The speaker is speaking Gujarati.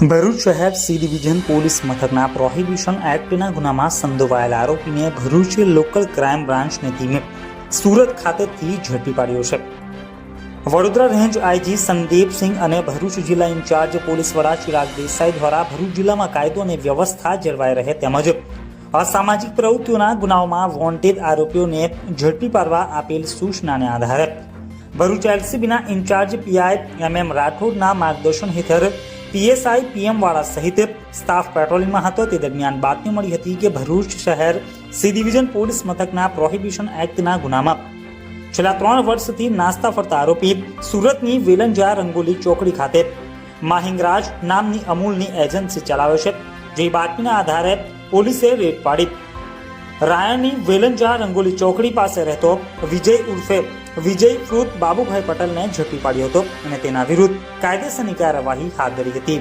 ભરૂચ શહેર સી ડિવિઝન પોલીસ મથકના પ્રોહિબિશન એક્ટના ગુનામાં સંડોવાયેલ આરોપીને ભરૂચ લોકલ ક્રાઇમ બ્રાન્ચની ટીમે સુરત ખાતેથી ઝડપી પાડ્યો છે. વડોદરા રેન્જ આઈજી સંદીપસિંહ અને ભરૂચ જિલ્લા ઇન્ચાર્જ પોલીસ વડા ચિરાગ દેસાઈ દ્વારા ભરૂચ જિલ્લામાં કાયદો અને વ્યવસ્થા જળવાઈ રહે તેમજ અસામાજિક પ્રવૃત્તિઓના ગુનાઓમાં વોન્ટેડ આરોપીઓને ઝડપી પાડવા આપેલ સૂચનાને આધારે Bharuch એલસીબીના in charge PI M M રાઠોડના માર્ગદર્શન હેઠળ પીએસઆઈ પીએમ વાળા સહિત સ્ટાફ પેટ્રોલિંગમાં હતો. તે દરમિયાન બાતમી મળી હતી કે ભરૂચ શહેર સી ડિવિઝન પોલીસ મથકના પ્રોહિબિશન એક્ટના ગુનામાં છેલ્લા ત્રણ વર્ષથી નાસ્તા ફરતા આરોપી સુરતની વેલંજા રંગોલી ચોકડી ખાતે માહિંગરાજ નામની અમૂલની એજન્સી ચલાવે છે. જે બાતમીના આધારે પોલીસે રેડ પાડી રાયણની વેલંજા રંગોલી ચોકડી પાસે રહેતો વિજય ઉર્ફે વિજય ફ્રુત બાબુભાઈ પટેલને ઝડપી પાડ્યો હતો અને તેના વિરુદ્ધ કાયદેસરની કાર્યવાહી હાથ ધરી હતી.